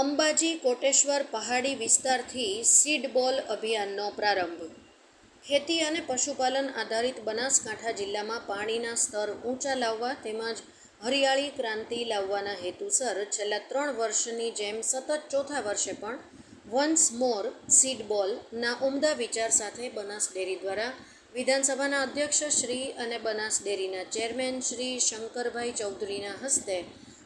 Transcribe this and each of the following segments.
અંબાજી કોટેશ્વર પહાડી વિસ્તારથી સીડ બોલ અભિયાનનો પ્રારંભ. ખેતી અને પશુપાલન આધારિત બનાસકાંઠા જિલ્લામાં પાણીના સ્તર ઊંચા લાવવા તેમજ હરિયાળી ક્રાંતિ લાવવાના હેતુસર છેલ્લા ત્રણ વર્ષની જેમ સતત ચોથા વર્ષે પણ વન્સ મોર સીડ બોલના ઉમદા વિચાર સાથે બનાસ ડેરી દ્વારા વિધાનસભાના અધ્યક્ષ શ્રી અને બનાસ ડેરીના ચેરમેન શ્રી શંકરભાઈ ચૌધરીના હસ્તે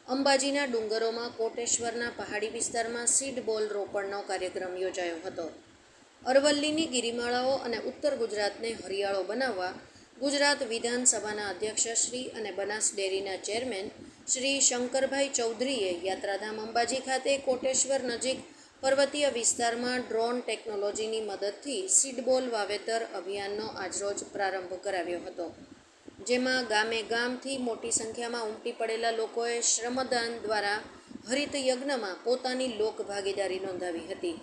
અંબાજીના ડુંગરોમાં કોટેશ્વરના પહાડી વિસ્તારમાં સીડ બોલ રોપણનો કાર્યક્રમ યોજાયો હતો. અરવલ્લીની ગિરિમાળાઓ અને ઉત્તર ગુજરાતને હરિયાળો બનાવવા ગુજરાત વિધાનસભાના અધ્યક્ષ શ્રી અને બનાસ ડેરીના ચેરમેન શ્રી શંકરભાઈ ચૌધરીએ યાત્રાધામ અંબાજી ખાતે કોટેશ્વર નજીક પર્વતીય વિસ્તારમાં ડ્રોન ટેકનોલોજીની મદદથી સીડબોલ વાવેતર અભિયાનનો આજરોજ પ્રારંભ કરાવ્યો હતો. જેમાં ગામે ગામથી મોટી સંખ્યામાં ઉમટી પડેલા લોકોએ શ્રમદાન દ્વારા હરિત યજ્ઞમાં પોતાની લોક ભાગીદારી નોંધાવી હતી.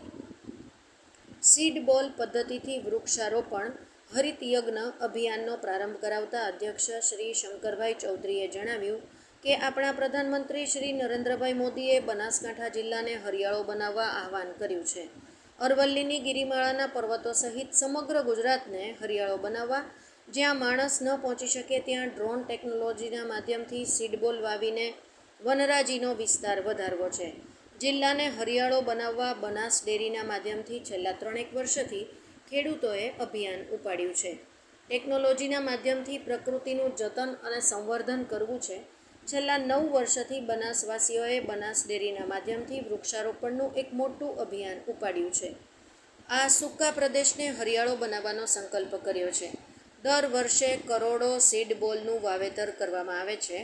સીડ બોલ પદ્ધતિથી વૃક્ષારોપણ, હરિત યજ્ઞ અભિયાનનો પ્રારંભ કરાવતા અધ્યક્ષ શ્રી શંકરભાઈ ચૌધરીએ જણાવ્યું કે આપણા પ્રધાનમંત્રી શ્રી નરેન્દ્રભાઈ મોદીએ બનાસકાંઠા જિલ્લાને હરિયાળો બનાવવા આહવાન કર્યું છે. અરવલ્લીની ગિરિમાળાના પર્વતો સહિત સમગ્ર ગુજરાતને હરિયાળો બનાવવા જ્યાં માણસ ન પહોંચી શકે ત્યાં ડ્રોન ટેકનોલોજીના માધ્યમથી સીડબોલ વાવીને વનરાજીનો વિસ્તાર વધારવો છે. જિલ્લાને હરિયાળો બનાવવા બનાસ ડેરીના માધ્યમથી છેલ્લા ત્રણેક વર્ષથી ખેડૂતોએ અભિયાન ઉપાડ્યું છે. ટેકનોલોજીના માધ્યમથી પ્રકૃતિનું જતન અને સંવર્ધન કરવું છે. છેલ્લા નવ વર્ષથી બનાસવાસીઓએ બનાસ ડેરીના માધ્યમથી વૃક્ષારોપણનું એક મોટું અભિયાન ઉપાડ્યું છે. આ સૂકા પ્રદેશને હરિયાળો બનાવવાનો સંકલ્પ કર્યો છે. દર વર્ષે કરોડો સીડ બોલનું વાવેતર કરવામાં આવે છે.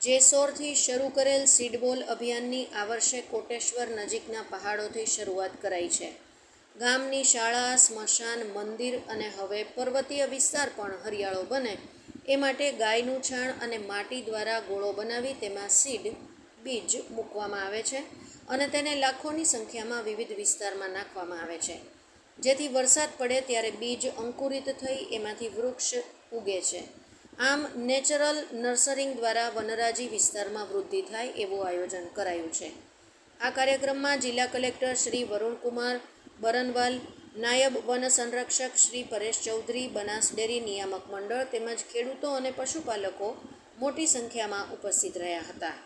જેસોરથી શરૂ કરેલ સીડબોલ અભિયાનની આ વર્ષે કોટેશ્વર નજીકના પહાડોથી શરૂઆત કરાઈ છે. ગામની શાળા, સ્મશાન, મંદિર અને હવે પર્વતીય વિસ્તાર પણ હરિયાળો બને. એ માટે ગાયનું છાણ અને માટી દ્વારા ગોળો બનાવી તેમાં સીડ બીજ મૂકવામાં આવે છે અને તેને લાખોની સંખ્યામાં વિવિધ વિસ્તારમાં નાખવામાં આવે છે. જેથી વરસાદ પડે ત્યારે બીજ અંકુરિત થઈ એમાંથી વૃક્ષ ઉગે છે. આમ નેચરલ નર્સરિંગ દ્વારા વનરાજી વિસ્તારમાં વૃદ્ધિ થાય એવું આયોજન કરાયું છે. આ કાર્યક્રમમાં જિલ્લા કલેક્ટર શ્રી વરુણકુમાર બરનવાલ, નાયબ વન સંરક્ષક શ્રી પરેશ ચૌધરી, બનાસ ડેરી નિયામક મંડળ તેમજ ખેડૂતો અને પશુપાલકો મોટી સંખ્યામાં ઉપસ્થિત રહ્યા હતા.